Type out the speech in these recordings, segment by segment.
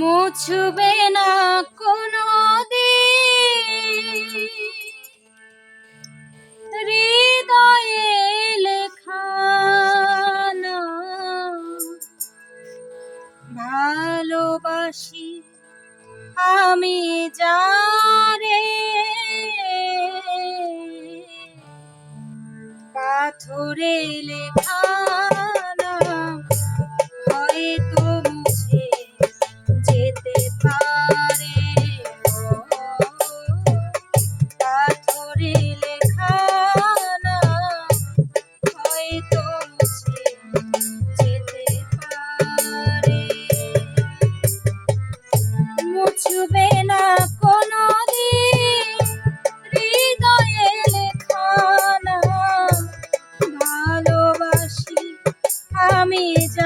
মুছবে না কোনো হৃদয়ে লেখা নাম। ভালোবাসি আমি যারে পাথরে লেখা মুছবে না কোনো দিন হৃদয়ে লেখানা ভালোবাসি আমি জানে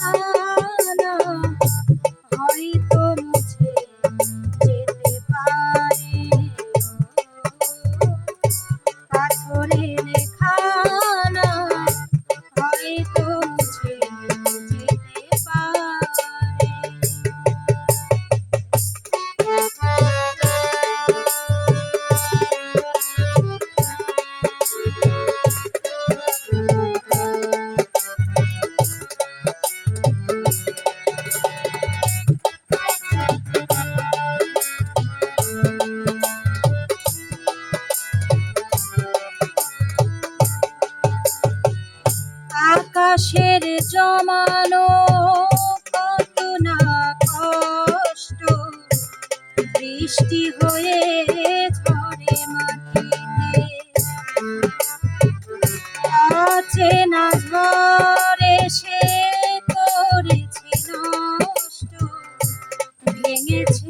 লেখা জমানো কত না কষ্ট। বৃষ্টি হয়ে ঝরে মাটিতে। না ঝড় সে করেছে নষ্ট। ভেঙেছে